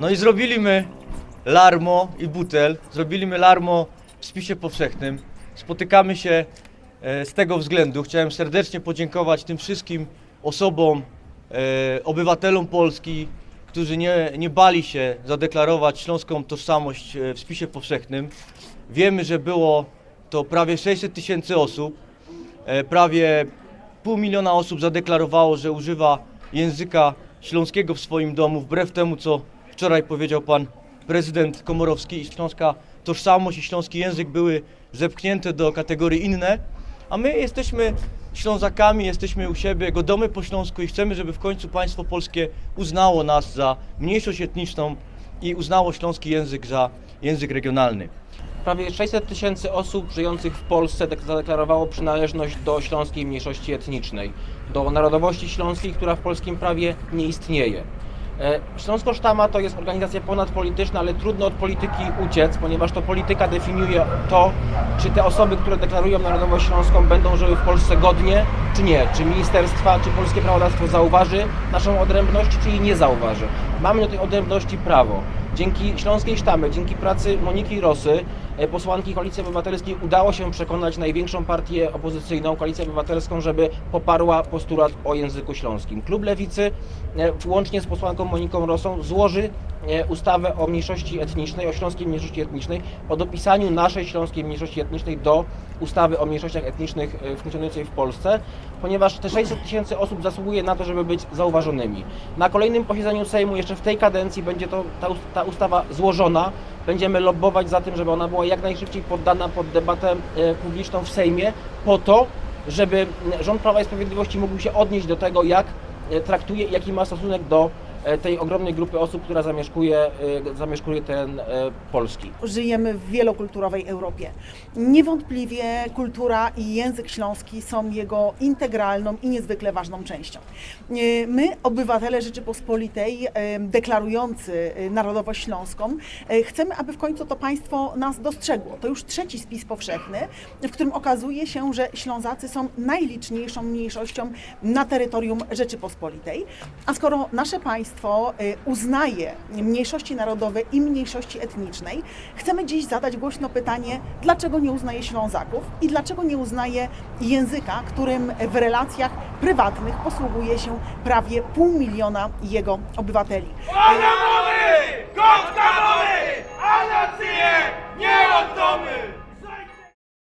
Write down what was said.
No i zrobiliśmy larmo i butel, zrobiliśmy larmo w spisie powszechnym. Spotykamy się e, z tego względu. Chciałem serdecznie podziękować tym wszystkim osobom, e, obywatelom Polski, którzy nie, nie bali się zadeklarować śląską tożsamość e, w spisie powszechnym. Wiemy, że było to prawie 600 tysięcy osób. Prawie pół miliona osób zadeklarowało, że używa języka śląskiego w swoim domu, wbrew temu, co wczoraj powiedział pan prezydent Komorowski i śląska tożsamość i śląski język były zepchnięte do kategorii inne, a my jesteśmy Ślązakami, jesteśmy u siebie, godomy po śląsku i chcemy, żeby w końcu państwo polskie uznało nas za mniejszość etniczną i uznało śląski język za język regionalny. Prawie 600 tysięcy osób żyjących w Polsce dek- zadeklarowało przynależność do śląskiej mniejszości etnicznej, do narodowości śląskiej, która w polskim prawie nie istnieje. E, Śląsko Sztama to jest organizacja ponadpolityczna, ale trudno od polityki uciec, ponieważ to polityka definiuje to, czy te osoby, które deklarują narodowość śląską będą żyły w Polsce godnie, czy nie. Czy ministerstwa, czy polskie prawodawstwo zauważy naszą odrębność, czy jej nie zauważy. Mamy do tej odrębności prawo. Dzięki Śląskiej Sztamy, dzięki pracy Moniki Rosy, posłanki Koalicji Obywatelskiej udało się przekonać największą partię opozycyjną, Koalicję Obywatelską, żeby poparła postulat o języku śląskim. Klub Lewicy, e, łącznie z posłanką Moniką Rosą, złoży e, ustawę o mniejszości etnicznej, o śląskiej mniejszości etnicznej, o dopisaniu naszej śląskiej mniejszości etnicznej do ustawy o mniejszościach etnicznych e, funkcjonującej w Polsce, ponieważ te 600 tysięcy osób zasługuje na to, żeby być zauważonymi. Na kolejnym posiedzeniu Sejmu, jeszcze w tej kadencji, będzie to, ta, ta ustawa złożona. Będziemy lobbować za tym, żeby ona była jak najszybciej poddana pod debatę e, publiczną w Sejmie, po to, żeby m, rząd Prawa i Sprawiedliwości mógł się odnieść do tego, jak e, traktuje, jaki ma stosunek do tej ogromnej grupy osób, która zamieszkuje, e, zamieszkuje ten e, Polski. żyjemy w wielokulturowej Europie. Niewątpliwie kultura i język śląski są jego integralną i niezwykle ważną częścią. E, My, obywatele Rzeczypospolitej, e, deklarujący e, narodowość śląską, e, chcemy, aby w końcu to państwo nas dostrzegło. To już trzeci spis powszechny, w którym okazuje się, że Ślązacy są najliczniejszą mniejszością na terytorium Rzeczypospolitej. A skoro nasze państwo e, uznaje mniejszości narodowe i mniejszości etnicznej, chcemy dziś zadać głośno pytanie, dlaczego nie uznaje Ślązaków i dlaczego nie uznaje języka, którym w relacjach prywatnych posługuje się prawie pół miliona jego obywateli.